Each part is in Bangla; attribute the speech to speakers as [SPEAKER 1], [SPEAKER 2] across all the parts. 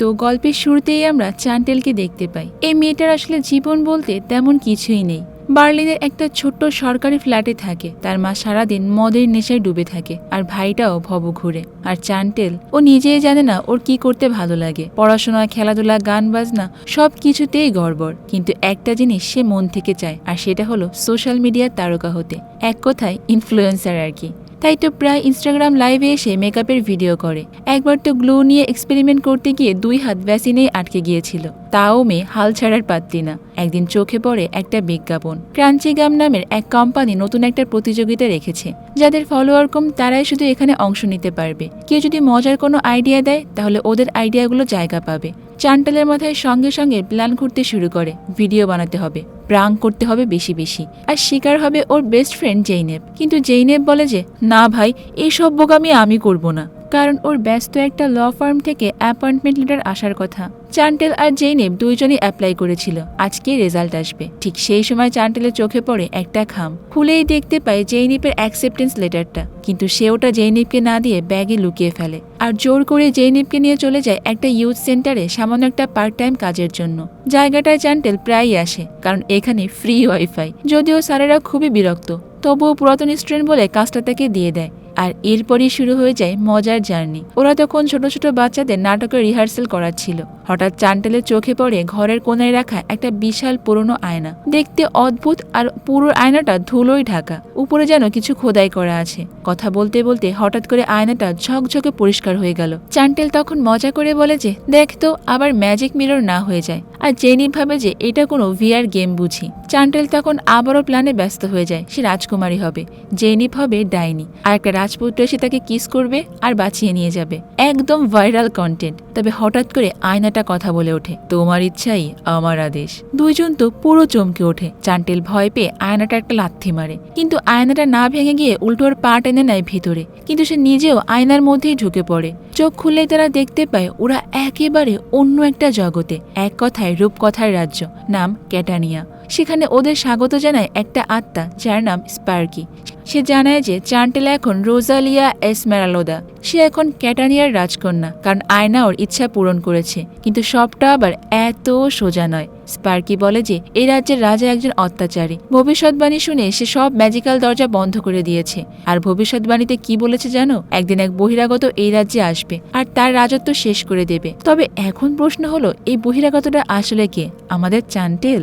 [SPEAKER 1] তো গল্পের শুরুতেই আমরা চ্যান্টেলকে দেখতে পাই। এই মেয়েটার আসলে জীবন বলতে তেমন কিছুই নেই। বার্লিনের একটা ছোট্ট সরকারি ফ্ল্যাটে থাকে। তার মা সারাদিন মদের নেশায় ডুবে থাকে আর ভাইটাও ভব ঘুরে। আর চান্টেল ও নিজেই জানে না ওর কি করতে ভালো লাগে। পড়াশোনা, খেলাধুলা, গান, বাজনা সব কিছুতেই গড়বড়। কিন্তু একটা জিনিস সে মন থেকে চায়, আর সেটা হলো সোশ্যাল মিডিয়ার তারকা হতে। এক কথায় ইনফ্লুয়েন্সার আর কি। তাই তো প্রায় ইনস্টাগ্রাম লাইভে এসে মেকআপের ভিডিও করে। একবার তো গ্লো নিয়ে এক্সপেরিমেন্ট করতে গিয়ে দুই হাত ভ্যাসিনেই আটকে গিয়েছিল। তাও মেয়ে হাল ছাড়ার পাত্রী না। একদিন চোখে পড়ে একটা বিজ্ঞাপন। ক্রাঞ্চিগাম নামের এক কোম্পানি নতুন একটা প্রতিযোগিতা রেখেছে। যাদের ফলোয়ার কম, তারাই শুধু এখানে অংশ নিতে পারবে। কেউ যদি মজার কোনো আইডিয়া দেয়, তাহলে ওদের আইডিয়াগুলো জায়গা পাবে। চান্টালের মাথায় সঙ্গে সঙ্গে প্ল্যান করতে শুরু করে ভিডিও বানাতে হবে প্রাং করতে হবে বেশি বেশি। আর শিকার হবে ওর বেস্ট ফ্রেন্ড জেইনেব। কিন্তু জেইনেব বলে যে, না ভাই এইসব বোকামি আমি করব না। কারণ ওর ব্যস্ত একটা ল ফার্ম থেকে অ্যাপয়েন্টমেন্ট লেটার আসার কথা। চান্টেল আর জেইনেব দুইজনই অ্যাপ্লাই করেছিল। আজকে রেজাল্ট আসবে। ঠিক সেই সময় চান্টেলের চোখে পড়ে একটা খাম খুলেই দেখতে পায় জেইনিপের অ্যাকসেপ্টেন্স লেটারটা। কিন্তু সে ওটা জেইনিপকে না দিয়ে ব্যাগে লুকিয়ে ফেলে। আর জোর করে জেইনিপকে নিয়ে চলে যায় একটা ইউথ সেন্টারে সামান্য একটা পার্ট টাইম কাজের জন্য। জায়গাটায় চান্টেল প্রায়ই আসে, কারণ এখানে ফ্রি ওয়াইফাই যদিও স্যারেরা খুবই বিরক্ত, তবুও পুরাতন স্টুডেন্ট বলে কাজটা তাকে দিয়ে দেয়। আর এরপরই শুরু হয়ে যায় মজার জার্নি। ওরা তখন ছোট ছোট বাচ্চাদের নাটকের রিহার্সেল করাচ্ছিল। হঠাৎ চান্টেলের চোখে পড়ে ঘরের কোনায় রাখা একটা বিশাল পুরনো আয়না। দেখতে অদ্ভুত আর পুরো আয়নাটা ধুলোই ঢাকা। উপরে যেন কিছু খোদাই করা আছে। কথা বলতে বলতে হঠাৎ করে আয়নাটা ঝকঝকে পরিষ্কার হয়ে গেল। চান্টেল তখন মজা করে বলে যে, দেখ তো, আবার ম্যাজিক মিরর না হয়ে যায়। আর জেনি ভাবে যে, এটা কোনো ভিআর গেম বুঝি। চান্টেল তখন আবারও প্ল্যানে ব্যস্ত হয়ে যায়, সে রাজকুমারী হবে। জেনিপ হবে ডাইনি। আর একটা রাজপুত্র এসে তাকে কিস করবে আর বাঁচিয়ে নিয়ে যাবে। একদম ভাইরাল কন্টেন্ট। তবে হঠাৎ করে আয়নাটা কথা বলে ওঠে, তোমার ইচ্ছাই আমার আদেশ। দুইজন তো পুরো চমকে ওঠে। চান্টেল ভয় পেয়ে আয়নাটা একটা লাথি মারে। কিন্তু আয়নাটা না ভেঙে গিয়ে উল্টোর পা টেনে নেয় ভিতরে। কিন্তু সে নিজেও আয়নার মধ্যেই ঢুকে পড়ে। চোখ খুললেই তারা দেখতে পায় ওরা একেবারে অন্য একটা জগতে, এক কথায় রূপকথার রাজ্য, নাম ক্যাটানিয়া। সেখানে ওদের স্বাগত জানায় একটা আত্মা, যার নাম স্পার্কি। সে জানায় যে চান্টেলা এখন রোজালিয়া এসমেরালোদা। সে এখন ক্যাটানিয়ার রাজকন্যা, কারণ আয়না ওর ইচ্ছা পূরণ করেছে, কিন্তু সবটা আবার এত সোজা নয়। স্পার্কি বলে যে, এই রাজ্যের রাজা একজন অত্যাচারী। ভবিষ্যৎবাণী শুনে সে সব ম্যাজিক্যাল দরজা বন্ধ করে দিয়েছে। আর ভবিষ্যৎবাণীতে কি বলেছে জানো? একদিন এক বহিরাগত এই রাজ্যে আসবে, আর তার রাজত্ব শেষ করে দেবে। তবে এখন প্রশ্ন হলো, এই বহিরাগতটা আসলে কে? আমাদের চান্টেল?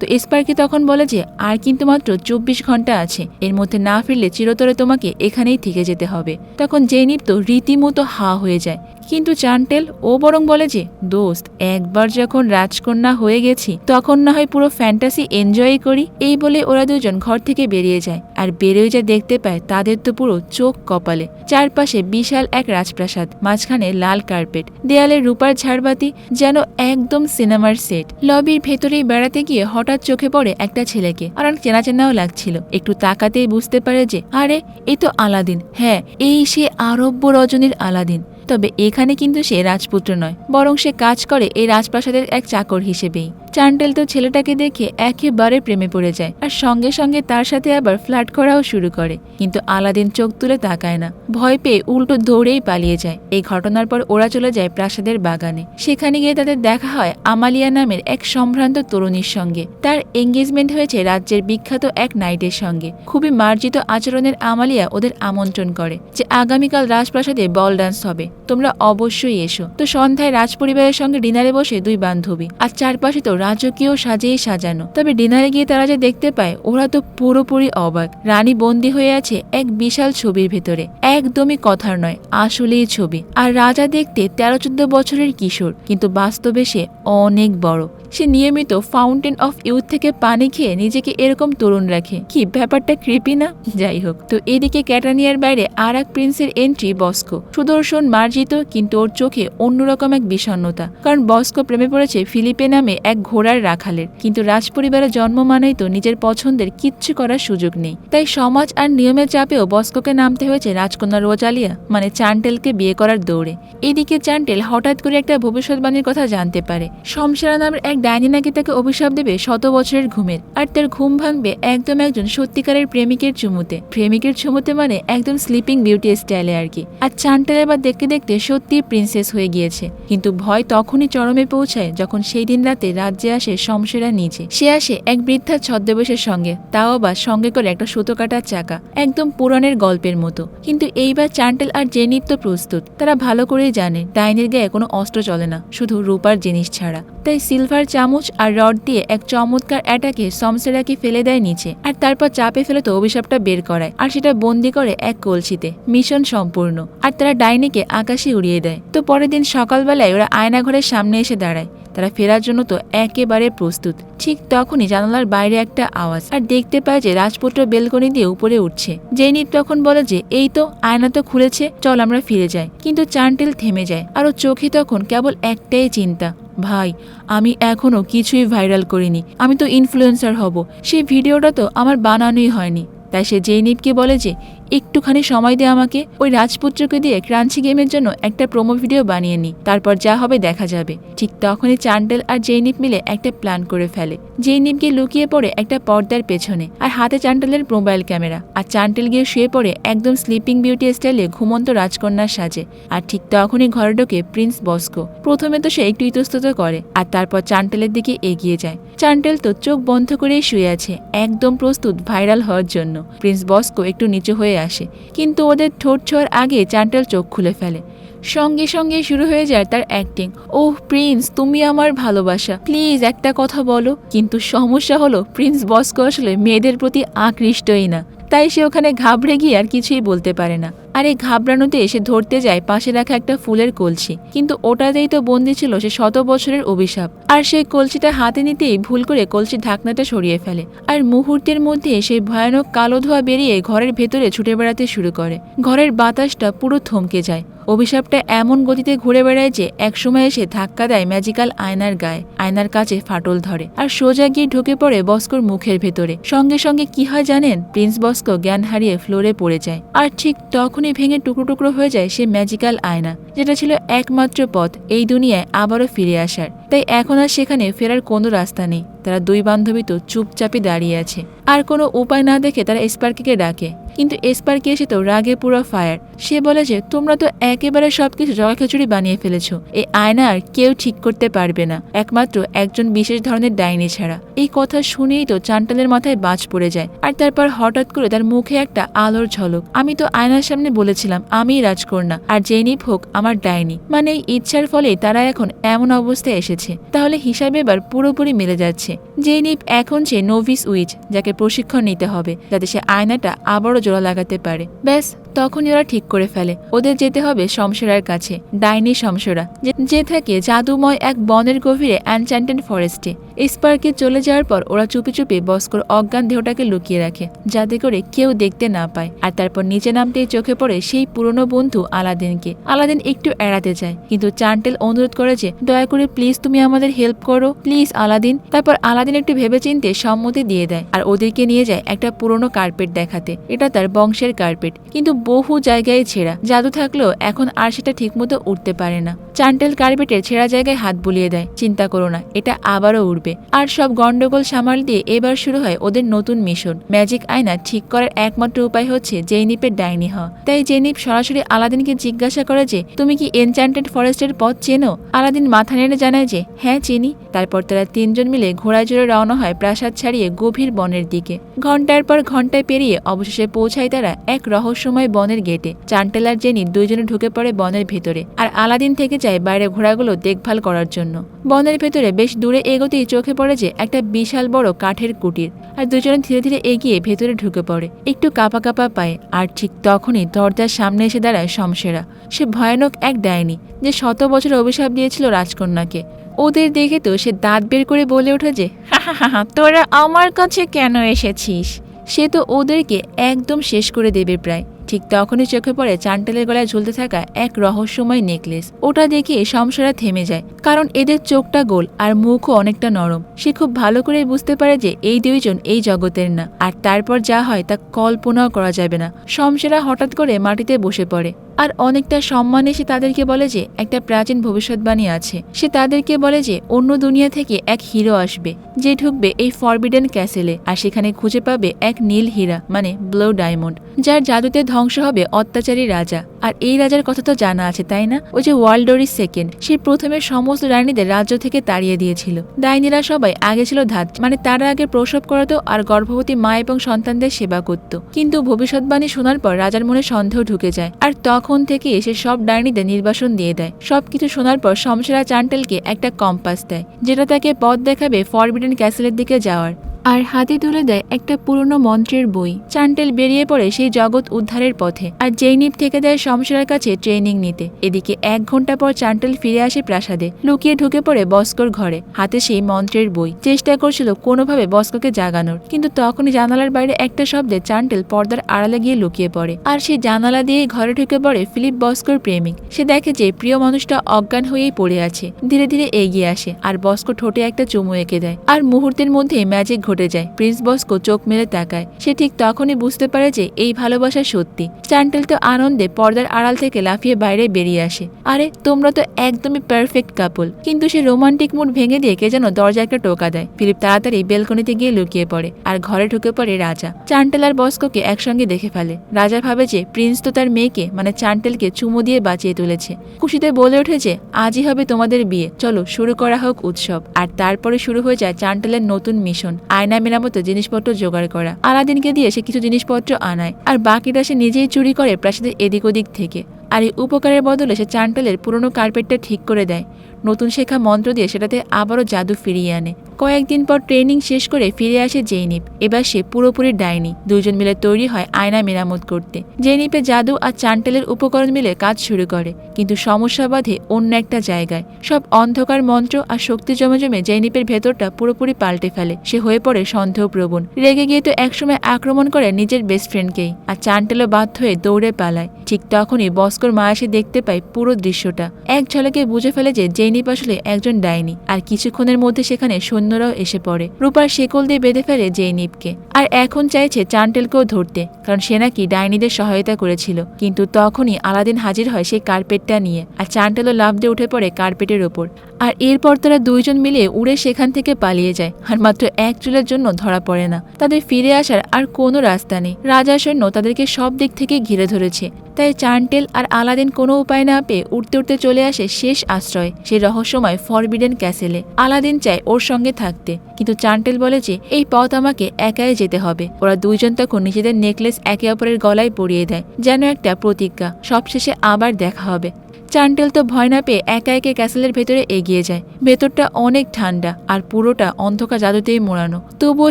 [SPEAKER 1] তো স্পার্কি তখন বলে যে, আর কিন্তু মাত্র চব্বিশ ঘণ্টা আছে, এর মধ্যে না ফিরলে চিরতরে তোমাকে এখানেই থেকে যেতে হবে। তখন জেনিপ তো রীতিমতো হা হয়ে যায়। কিন্তু চান্টেল, ও বরং বলে যে, দোস্ত, একবার যখন রাজকন্যা হয়ে গেছি, তখন না হয় পুরো ফ্যান্টাসি এনজয় করি। এই বলে ওরা দুজন ঘর থেকে বেরিয়ে যায়। আর বেরিয়ে যা দেখতে পায়, তাদের তো পুরো চোখ কপালে। চারপাশে বিশাল এক রাজপ্রাসাদ, মাঝখানে লাল কার্পেট, দেয়ালে রূপার ঝাড়বাতি, যেন একদম সিনেমার সেট। লবির ভেতরেই বেড়াতে গিয়ে হঠাৎ চোখে পড়ে একটা ছেলেকে। আর অনেক চেনা চেনাও লাগছিল। একটু তাকাতেই বুঝতে পারে যে, আরে এই তো আলাদিন। হ্যাঁ এই সে আরব্য রজনীর আলাদিন। তবে এখানে কিন্তু সে রাজপুত্র নয়, বরং সে কাজ করে এই রাজপ্রাসাদের এক চাকর হিসেবেই। চান্টেল তো ছেলেটাকে দেখে একেবারে প্রেমে পড়ে যায় আর সঙ্গে সঙ্গে তার সাথে আবার ফ্ল্যাট করাও শুরু করে। কিন্তু আলাদিন চোখ তুলে তাকায় না। ভয় পেয়ে উল্টো দৌড়েই পালিয়ে যায়। এই ঘটনার পর ওরা চলে যায় প্রাসাদের বাগানে। সেখানে গিয়ে তাদের দেখা হয় আমালিয়া নামের এক সম্ভ্রান্ত তরুণীর সঙ্গে। তার এঙ্গেজমেন্ট হয়েছে রাজ্যের বিখ্যাত এক নাইটের সঙ্গে। খুবই মার্জিত আচরণের আমালিয়া ওদের আমন্ত্রণ করে যে আগামীকাল রাজপ্রাসাদে বল ডান্স হবে। তোমরা অবশ্যই এসো। তো সন্ধ্যায় রাজপরিবারের সঙ্গে ডিনারে বসে দুই বান্ধবী আর চারপাশে তো রাজকীয় সাজেই সাজানো। তবে ডিনারে গিয়ে তারা যে দেখতে পায়, ওরা তো পুরোপুরি অবাক। রানী বন্দী হয়ে আছে এক বিশাল ছবির ভেতরে। একদমই কথার নয়, আসলেই ছবি। আর রাজা দেখতে তেরো চোদ্দ বছরের কিশোর, কিন্তু বাস্তবে সে অনেক বড়। সে নিয়মিত ফাউন্টেন অফ ইউথ থেকে পানি খেয়ে নিজেকে এরকম তরুণ রাখে। কি ব্যাপারটা কৃপি না? যাই হোক, তো এদিকে ক্যাটানিয়ার বাইরে আর এক প্রিন্সের এন্ট্রি বস্কো। সুদর্শন মার্জিত, কিন্তু ওর চোখে অন্যরকম এক বিষণ্ণতা। কারণ বস্কো প্রেমে পড়েছে ফিলিপে নামে এক ঘোড়ার রাখালের। কিন্তু রাজপরিবারে জন্ম মানেই তো নিজের পছন্দের কিচ্ছু করার সুযোগ নেই। তাই সমাজ আর নিয়মের চাপেও বস্কোকে নামতে হয়েছে রাজকন্যা রোজালিয়া মানে চান্টেলকে বিয়ে করার দৌড়ে। এদিকে চান্টেল হঠাৎ করে একটা ভবিষ্যৎবাণীর কথা জানতে পারে। শমশেরা নামের এক ডাইনি নাকি তাকে অভিশাপ দেবে শত বছরের ঘুমের। আর তার ঘুম ভাঙবে একদম একজন সত্যিকারের প্রেমিকের চুমুতে। প্রেমিকের চুমুতে মানে একদম স্লিপিং বিউটি স্টাইলে আর কি। আর চান্টেল এবার দেখতে দেখতে সত্যি প্রিন্সেস হয়ে গিয়েছে। কিন্তু ভয় তখনই চরমে পৌঁছায় যখন সেই দিন রাতে রাজ্যে আসে শমশেরা নিজে সে আসে এক বৃদ্ধা ছদ্মবেশের সঙ্গে, তাও আবার সঙ্গে করে একটা সুতো কাটার চাকা, একদম পুরাণের গল্পের মতো। কিন্তু এইবার চান্টেল আর জেনিপ তো প্রস্তুত, তারা ভালো করেই জানে, ডাইনের গায়ে কোনো অস্ত্র চলে না, শুধু রূপার জিনিস ছাড়া। তাই সিলভার চামচ আর রড দিয়ে এক চমৎকার অ্যাটাকে সমসেরাকে ফেলে দেয় নিচে। আর তারপর চাপে ফেলে তো অভিশাপটা বের করায়। আর সেটা বন্দি করে এক কলসিতে। মিশন সম্পূর্ণ। আর তারা ডাইনিকে আকাশে উড়িয়ে দেয়। তো পরের দিন সকালবেলায় ওরা আয়নাঘরের সামনে এসে দাঁড়ায়। তারা ফেরার জন্য তো একেবারে প্রস্তুত। ঠিক তখনই জানালার বাইরে একটা আওয়াজ। আর দেখতে পায় যে রাজপুত্র বেলকনি দিয়ে উপরে উঠছে। জেনিত তখন বলে যে, এই তো, আয়না তো খুলেছে, চল আমরা ফিরে যাই। কিন্তু চান্টেল থেমে যায়। আর ওর চোখে তখন কেবল একটাই চিন্তা, ভাই, আমি এখনও কিছুই ভাইরাল করিনি। আমি তো ইনফ্লুয়েন্সার হব। সেই ভিডিওটা তো আমার বানানোই হয়নি। তাই সে জেইনিপকে বলে যে একটুখানি সময় দে আমাকে। ওই রাজপুত্রকে দিয়ে ক্রাঞ্চি গেমের জন্য একটা প্রোমো ভিডিও বানিয়ে নি। তারপর যা হবে দেখা যাবে। ঠিক তখনই চান্ডেল আর জেইনিপ মিলে একটা প্ল্যান করে ফেলে। জেইনিপ গিয়ে লুকিয়ে পড়ে একটা পর্দার পেছনে আর হাতে চান্ডেলের মোবাইল ক্যামেরা আর চান্টেল গিয়ে শুয়ে পড়ে একদম স্লিপিং বিউটি স্টাইলে ঘুমন্ত রাজকন্যার সাজে। আর ঠিক তখনই ঘরে ঢোকে প্রিন্স বস্কো প্রথমে তো সে একটু ইতস্তত করে, আর তারপর চান্টেলের দিকে এগিয়ে যায়। চান্টেল তো চোখ বন্ধ করেই শুয়ে আছে, একদম প্রস্তুত ভাইরাল হওয়ার জন্য। প্রিন্স বস্কো একটু নিচু হয়ে আসে, কিন্তু ওদের ঠোঁট ছোঁয়ার আগে চান্টেল চোখ খুলে ফেলে। সঙ্গে সঙ্গে শুরু হয়ে যায় তার অ্যাক্টিং ওহ, প্রিন্স, তুমি আমার ভালোবাসা। প্লিজ একটা কথা বলো। কিন্তু সমস্যা হলো, প্রিন্স বস্কো আসলে মেয়েদের প্রতি আকৃষ্টই না। তাই সে ওখানে ঘাবড়ে গিয়ে আর কিছুই বলতে পারে না। আর এই ঘাবড়ানোতে এসে ধরতে যায় পাশে রাখা একটা ফুলের কলসি। কিন্তু ওটাতেই তো বন্দি ছিল সে শত বছরের অভিশাপ। আর সেই কলসিটা হাতে নিতেই ভুল করে কলসির ঢাকনাটা সরিয়ে ফেলে। আর মুহূর্তের মধ্যে সেই ভয়ানক কালো ধোয়া বেরিয়ে ঘরের ভেতরে ছুটে বেড়াতে শুরু করে। ঘরের বাতাসটা পুরো থমকে যায়। অভিশাপটা এমন গতিতে ঘুরে বেড়ায় যে একসময় এসে ধাক্কা দেয় ম্যাজিক্যাল আয়নার গায়ে। আয়নার কাছে ফাটল ধরে আর সোজা গিয়ে ঢুকে পড়ে বস্কোর মুখের ভেতরে। সঙ্গে সঙ্গে কি হয় জানেন? প্রিন্স বস্কো জ্ঞান হারিয়ে ফ্লোরে পড়ে যায়। আর ঠিক তখনই ভেঙে টুকরো টুকরো হয়ে যায় সে ম্যাজিক্যাল আয়না, যেটা ছিল একমাত্র পথ এই দুনিয়ায় আবারও ফিরে আসার। তাই এখন আর সেখানে ফেরার কোনো রাস্তা নেই। তারা দুই বান্ধবী তো চুপচাপে দাঁড়িয়ে আছে। আর কোনো উপায় না দেখে তারা স্পার্কিকে ডাকে। কিন্তু স্পার্কি এসে তো? রাগে পুরো ফায়ার। সে বলে যে, তোমরা তো একেবারে সবকিছু জগাখিচুড়ি বানিয়ে ফেলেছো। এই আয়না আর কেউ ঠিক করতে পারবে না। একমাত্র একজন বিশেষ ধরনের ডাইনি ছাড়া। এই কথা শুনেই তো চান্টালের মাথায় বাজ পড়ে যায়। আর তারপর হঠাৎ করে তার মুখে একটা আলোর ঝলক। আমি তো আয়নার সামনে বলেছিলাম আমিই রাজকন্যা। আর জেনিপ হোক, আমার ডাইনি। মানে এই ইচ্ছার ফলে তারা এখন এমন অবস্থায় এসেছে। তাহলে হিসাবে এবার পুরোপুরি মিলে যাচ্ছে। জেনিপ এখন সে নোভিস উইচ, যাকে প্রশিক্ষণ নিতে হবে, যাতে সে আয়নাটা আবারও জোড়া লাগাতে পারে। ব্যাস তখনই ওরা ঠিক করে ফেলে। ওদের যেতে হবে শমশেরার কাছে, ডাইনি শমশেরা, যে- থাকে জাদুময় এক বনের গভীরে অ্যানচান্টেড ফরেস্টে স্পার্কে চলে যাওয়ার পর ওরা চুপি চুপি বস্কর অজ্ঞান দেহটাকে লুকিয়ে রাখে, যাতে করে কেউ দেখতে না পায়। আর তারপর নিচে নামতেই চোখে পড়ে সেই পুরনো বন্ধু আলাদিনকে। আলাদিন একটু এড়াতে চায় কিন্তু চান্টেল অনুরোধ করে যে, দয়া করে প্লিজ তুমি আমাদের হেল্প করো। Please Aladdin. তারপর আলাদিন একটু ভেবেচিন্তে সম্মতি দিয়ে দেয়, আর ওদেরকে নিয়ে যায় একটা পুরনো কার্পেট দেখাতে। এটা তার বংশের কার্পেট কিন্তু বহু জায়গায় ছেঁড়া। জাদু থাকলেও এখন আর সেটা ঠিকমতো উঠতে পারে না। চান্টেল কার্পেটের ছেঁড়া জায়গায় হাত বুলিয়ে দেয়। চিন্তা করো না, এটা আবারও উঠবে আর সব গন্ডগোল সামাল দিয়ে এবার শুরু হয় ওদের নতুন মিশন। ম্যাজিক আয়না ঠিক করার একমাত্র উপায় হচ্ছে জেনিপের ডাইনি হওয়া। তাই জেনিপ সরাসরি আলাদিনকে জিজ্ঞাসা করে যে, তুমি কি এনচান্টেড ফরেস্টের পথ চেনো? আলাদিন মাথা নেড়ে জানায় যে হ্যাঁ চিনি। তারপর তারা তিনজন মিলে ঘোড়ায় জোরে রওনা হয় প্রাসাদ ছাড়িয়ে গভীর বনের দিকে। ঘণ্টার পর ঘন্টায় পেরিয়ে অবশেষে পৌঁছায় তারা এক রহস্যময় বনের গেটে। চান্টেল আর জেনি দুইজনে ঢুকে পড়ে বনের ভেতরে আর আলাদিন থেকে যায় বাইরে ঘোড়াগুলো দেখভাল করার জন্য। বনের ভেতরে বেশ দূরে এগোতেই চোখে পড়ে যে একটা বিশাল বড় কাঠের কুটির আর দুজনে ধীরে ধীরে এগিয়ে ভেতরে ঢুকে পড়ে। একটু কাপা কাপা পায় আর ঠিক তখনই দরজার সামনে এসে দাঁড়ায় শমশেরা। সে ভয়ানক এক ডাইনি যে শত বছর অভিশাপ দিয়েছিল রাজকন্যাকে। ওদের দেখে তো সে দাঁত বের করে বলে ওঠে যে "হাহাহাহা, তোরা আমার কাছে কেন এসেছিস? সে তো ওদেরকে একদম শেষ করে দেবে প্রায়। ঠিক তখনই চোখে পড়ে চান্টেলের গলায় ঝুলতে থাকা এক রহস্যময় নেকলেস। ওটা দেখে সমস্যাটা থেমে যায়, কারণ এদের চোখটা গোল আর মুখও অনেকটা নরম। সে খুব ভালো করে বুঝতে পারে যে এই দুইজন এই জগতের না, আর তারপর যা হয় তা কল্পনাও করা যাবে না। শমশেরা হঠাৎ করে মাটিতে বসে পড়ে। আর অনেকটা সম্মান এসে তাদেরকে বলে যে, একটা প্রাচীন ভবিষ্যৎবাণী আছে। সে তাদেরকে বলে যে, অন্য দুনিয়া থেকে এক হিরো আসবে, যে ঢুকবে এই ফরবিডেন ক্যাসেলে, আর সেখানে খুঁজে পাবে এক নীল হীরা মানে ব্লো ডায়মন্ড, যার জাদুতে ধ্বংস হবে অত্যাচারী রাজা। আর এই রাজার কথা তো জানা আছে, তাই না? ওই যে ওয়ার্ল্ডোরিস সেকেন্ড, সে প্রথমে সমস্ত রানীদের রাজ্য থেকে তাড়িয়ে দিয়েছিল। ডাইনিরা সবাই আগে ছিল ধাত মানে তারা আগে প্রসব করাতো আর গর্ভবতী মা এবং সন্তানদের সেবা করত। কিন্তু ভবিষ্যৎবাণী শোনার পর রাজার মনে সন্দেহ ঢুকে যায়। আর তখন থেকে এসে সব ডাইনিদের নির্বাসন দিয়ে দেয়। সবকিছু শোনার পর শমশেরা চান্টেলকে একটা কম্পাস দেয়, যেটা তাকে পথ দেখাবে ফরবিডেন ক্যাসেলের দিকে যাওয়ার। আর হাতে তুলে দেয় একটা পুরনো মন্ত্রের বই। চান্টেল বেরিয়ে পড়ে সেই জগৎ উদ্ধারের পথে, আর জেইনিপ থেকে দেয় শমশেরার কাছে ট্রেনিং নিতে। এদিকে এক ঘণ্টা পর চান্টেল ফিরে আসে প্রাসাদে, লুকিয়ে ঢুকে পড়ে বস্কর ঘরে। হাতে সেই মন্ত্রের বই। চেষ্টা করছিল কোনোভাবে বস্ককে জাগানোর, কিন্তু তখনই জানালার বাইরে একটা শব্দে চান্টেল পর্দার আড়ালে গিয়ে লুকিয়ে পড়ে। আর সেই জানালা দিয়ে ঘরে ঢুকে পড়ে ফিলিপ বস্কর প্রেমিক। সে দেখে যে প্রিয় মানুষটা অজ্ঞান হয়েই পড়ে আছে। ধীরে ধীরে এগিয়ে আসে আর বস্কো ঠোঁটে একটা চুমু এঁকে দেয়। আর মুহূর্তের মধ্যে ম্যাজিক ঘটে যায়। প্রিন্স বস্কো চোখ মেলে তাকায়। সে ঠিক তখনই বুঝতে পারে যে এই ভালোবাসা সত্যি। চ্যান্টেল তো আনন্দে পর্দার আড়াল থেকে লাফিয়ে বাইরে বেরিয়ে আসে। আরে, তোমরা তো একদমই পারফেক্ট কাপল কিন্তু সে রোমান্টিক মুড ভেঙে দিয়ে কে যেন দরজা একটা টোকা দেয়। ফিলিপ তাড়াতাড়ি বেলকনিতে গিয়ে লুকিয়ে পড়ে আর ঘরে ঢুকে পড়ে রাজা। চান্টেল আর বস্কোকে একসঙ্গে দেখে ফেলে। রাজা ভাবে যে প্রিন্স তো তার মেয়েকে মানে চান্টেলকে চুমো দিয়ে বাঁচিয়ে তুলেছে। খুশিতে বলে উঠেছে, আজই হবে তোমাদের বিয়ে। চলো, শুরু করা হোক উৎসব। আর তারপরে শুরু হয়ে যায় চান্টেলের নতুন মিশন, আয়না মেরামতো জিনিসপত্র জোগাড় করা। আলাদিনকে দিয়ে সে কিছু জিনিসপত্র আনায়, আর বাকিটা সে নিজেই চুরি করে প্রাসাদের এদিক ওদিক থেকে। আর এই উপকারের বদলে সে চান্টেলের পুরনো কার্পেটটা ঠিক করে দেয়। নতুন শেখা মন্ত্র দিয়ে সেটাতে আবারও জাদু ফিরিয়ে আনে। কয়েকদিন পর ট্রেনিং শেষ করে ফিরে আসে জেইনিপ। এবার সে পুরোপুরি ডাইনি। দুজন মিলে তৈরি হয় আয়না মেরামত করতে। জেইনিপে জাদু আর চান্টেলের উপকরণ মিলে কাজ শুরু করে। কিন্তু সমস্যা বাধে অন্য একটা জায়গায়। সব অন্ধকার মন্ত্র আর শক্তি জমে জমে জেইনিপের ভেতরটা পুরোপুরি পাল্টে ফেলে। সে হয়ে পড়ে সন্দেহপ্রবণ। রেগে গিয়ে তো একসময় আক্রমণ করে নিজের বেস্ট ফ্রেন্ডকেই আর চান্টেলও বাধ্য হয়ে দৌড়ে পালায়। ঠিক তখনই বস্কর মা এসে দেখতে পায় পুরো দৃশ্যটা। এক ঝলকে বুঝে ফেলে যে জেইনিপ আসলে একজন ডাইনি, আর কিছুক্ষণের মধ্যে সেখানে সৈন্যরাও এসে পড়ে। রূপার শেকল দিয়ে বেঁধে ফেলে জেইনিপকে, আর এখন চাইছে চান্টেলকেও ধরতে, কারণ সে নাকি ডাইনিদের সহায়তা করেছিল। কিন্তু তখনই আলাদিন হাজির হয় সেই কার্পেটটা নিয়ে, আর চান্টেলও লাভ দিয়ে উঠে পড়ে কার্পেটের ওপর। আর এরপর তারা দুইজন মিলে উড়ে সেখান থেকে পালিয়ে যায়, আর মাত্র এক চুলের জন্য ধরা পড়ে না। তাদের ফিরে আসার আর কোনো রাস্তা নেই। রাজা সৈন্য তাদেরকে সব দিক থেকে ঘিরে ধরেছে। তাই চান্টেল আর আলাদিন কোনো উপায় না পেয়ে উঠতে উঠতে চলে আসে শেষ আশ্রয়, সে রহস্যময় ফরবিডেন ক্যাসেলে। আলাদিন চায় ওর সঙ্গে থাকতে, কিন্তু চান্টেল বলে যে এই পথ আমাকে একাই যেতে হবে। ওরা দুইজন তখন নিজেদের নেকলেস একে অপরের গলায় পরিয়ে দেয়, যেন একটা প্রতিজ্ঞা। সবশেষে আবার দেখা হবে। চান্টেল তো ভয় না পেয়ে একা একে ক্যাসেলের ভেতরে এগিয়ে যায়। ভেতরটা অনেক ঠান্ডা আর পুরোটা অন্ধকার জাদুতেই মোড়ানো। তবুও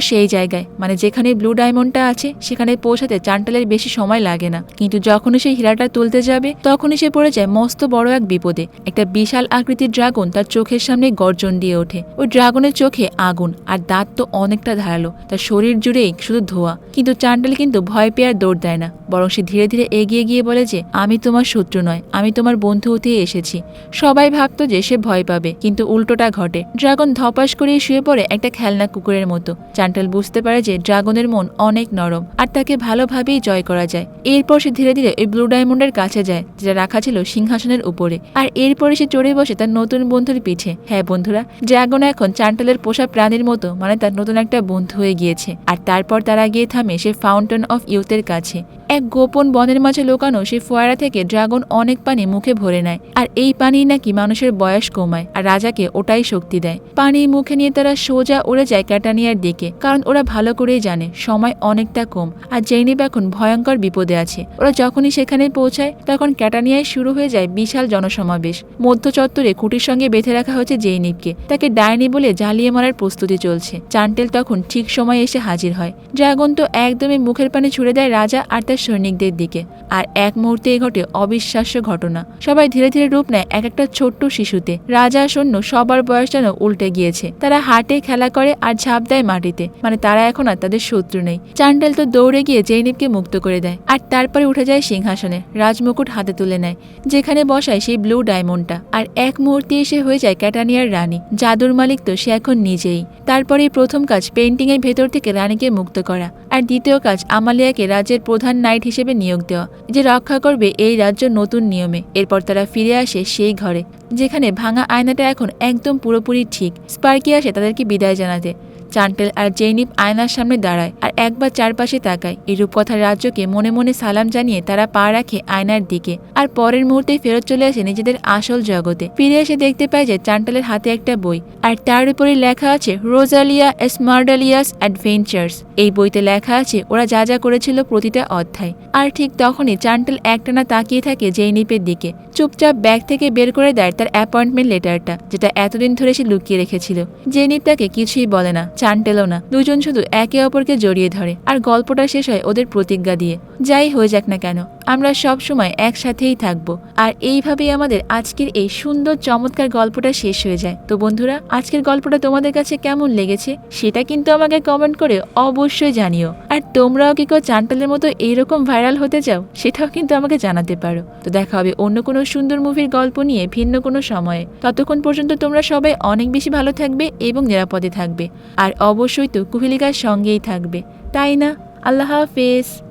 [SPEAKER 1] সেই জায়গায় মানে যেখানে ব্লু ডায়মন্ডটা আছে, সেখানে পৌঁছাতে চান্টেলের বেশি সময় লাগে না। কিন্তু যখনই সেই হীরাটা তুলতে যাবে, তখনই সে পড়ে যায় মস্ত বড় এক বিপদে। একটা বিশাল আকৃতির ড্রাগন তার চোখের সামনে গর্জন দিয়ে ওঠে। ওই ড্রাগনের চোখে আগুন আর দাঁত তো অনেকটা ধারালো, তার শরীর জুড়েই শুধু ধোয়া। কিন্তু চান্টেল কিন্তু ভয় পেয়ে আর দৌড় দেয় না, বরং সে ধীরে ধীরে এগিয়ে গিয়ে বলে যে, আমি তোমার শত্রু নয়, আমি তোমার বন্ধু হতেই এসেছি। সবাই ভাবতো যে সে ভয় পাবে, কিন্তু উল্টোটা ঘটে। ড্রাগন ধপাস করে শুয়ে পড়ে একটা খেলনা কুকুরের মতো। চান্টাল বুঝতে পারে যে ড্রাগনের মন অনেক নরম, আর তাকে ভালোভাবেই জয় করা যায়। এরপর সে ধীরে ধীরে ওই ব্লু ডায়মন্ডের কাছে যায়, যেটা রাখা ছিল সিংহাসনের উপরে। আর এরপরে সে চড়ে বসে তার নতুন বন্ধুর পিছে হ্যাঁ বন্ধুরা, ড্রাগন এখন চান্টালের পোষা প্রাণীর মতো মানে তার নতুন একটা বন্ধু হয়ে গিয়েছে। আর তারপর তারা গিয়ে থামে সে ফাউন্টেন অফ ইউথের কাছে। এক গোপন বনের মাঝে লোকানো সেই ফোয়ারা থেকে ড্রাগন অনেক পানি মুখে ভরে নেয়। আর এই পানি নাকি মানুষের বয়স কমায় আর রাজাকে ওটাই শক্তি দেয়। পানি মুখে নিয়ে তারা সোজা উড়ে যায় ক্যাটানিয়ার দিকে। কারণ ওরা ভালো করেই জানে, সময় অনেকটা কম। আর জেনিব এখন ভয়ঙ্কর বিপদে আছে। ওরা যখনই সেখানে পৌঁছায়, তখন ক্যাটানিয়ায় শুরু হয়ে যায় বিশাল জনসমাবেশ। মধ্য চত্বরে খুঁটির সঙ্গে বেঁধে রাখা হয়েছে জেইনিবকে তাকে ডাইনি বলে জ্বালিয়ে মারার প্রস্তুতি চলছে। চান্টেল তখন ঠিক সময় এসে হাজির হয়। ড্রাগন তো একদমই মুখের পানি ছুড়ে দেয় রাজা আর তার সৈনিকদের দিকে। আর এক মুহূর্তেই ঘটে অবিশ্বাস্য ঘটনা। সবাই ধীরে ধীরে রূপ নেয় এক একটা ছোট্ট শিশুতে। রাজা সৈন্য সবার বয়স যেন উল্টে গিয়েছে। তারা হাটে, খেলা করে আর ঝাঁপ দেয় মাটিতে। মানে তারা এখন আর তাদের শত্রু নেই। চান্ডেল তো দৌড়ে গিয়ে জৈনিবকে মুক্ত করে দেয়। আর তারপরে উঠে যায় সিংহাসনে। রাজমুকুট হাতে তুলে নেয়। যেখানে বসায় সেই ব্লু ডায়মন্ডটা। আর এক মুহূর্তে এসে হয়ে যায় ক্যাটানিয়ার রানী। জাদুর মালিক তো সে এখন নিজেই। তারপরেই প্রথম কাজ পেন্টিং এর ভেতর থেকে রানীকে মুক্ত করা। আর দ্বিতীয় কাজ আমালিয়াকে রাজ্যের প্রধান নাইট হিসেবে নিয়োগ দেওয়া। যে রক্ষা করবে এই রাজ্য নতুন নিয়মে। এরপর তারা ফিরে আসে সেই ঘরে, যেখানে ভাঙা আয়নাটা এখন একদম পুরোপুরি ঠিক। স্পার্কি আসে তাদেরকে বিদায় জানাতে। চান্টেল আর জেইনিপ আয়নার সামনে দাঁড়ায় আর একবার চারপাশে তাকায়। এই রূপকথার রাজ্যকে মনে মনে সালাম জানিয়ে তারা পা রাখে আয়নার দিকে আর পরের মুহূর্তে ফেরত চলে আসে নিজেদের আসল জগতে। ফিরে এসে দেখতে পায় যে চান্টেলের হাতে একটা বই আর তার উপরে লেখা আছে, রোজালিয়া স্মার্ডালিয়াস অ্যাডভেঞ্চার্স এই বইতে লেখা আছে, ওরা যা যা করেছিল প্রতিটা অধ্যায় আর ঠিক তখনই চান্টেল একটানা তাকিয়ে থাকে জেইনিপের দিকে। চুপচাপ ব্যাগ থেকে বের করে দেয় তার অ্যাপয়েন্টমেন্ট লেটারটা, যেটা এতদিন ধরে সে লুকিয়ে রেখেছিল। জেনিপ তাকে কিছুই বলে না। চান্টেলও না। দুজন শুধু একে অপরকে জড়িয়ে ধরে আর গল্পটা শেষ হয় ওদের প্রতিজ্ঞা দিয়ে। যাই হয়ে যাক না কেন, আমরা সব সময় একসাথেই থাকব। আর এইভাবেই আমাদের আজকের এই সুন্দর, চমৎকার গল্পটা শেষ হয়ে যায়। তো বন্ধুরা, আজকের গল্পটা তোমাদের কাছে কেমন লেগেছে সেটা কিন্তু আমাকে কমেন্ট করে অবশ্যই জানিও। আর তোমরাও কি কেউ চান্টালের মতো এইরকম ভাইরাল হতে চাও সেটাও কিন্তু আমাকে জানাতে পারো। তো দেখা হবে অন্য কোনো সুন্দর মুভির গল্প নিয়ে ভিন্ন কোনো সময়ে। ততক্ষণ পর্যন্ত তোমরা সবাই অনেক বেশি ভালো থাকবে এবং নিরাপদে থাকবে। আর অবশ্যই তো কুহেলিকার সঙ্গেই থাকবে তাই না? আল্লাহ হাফেজ।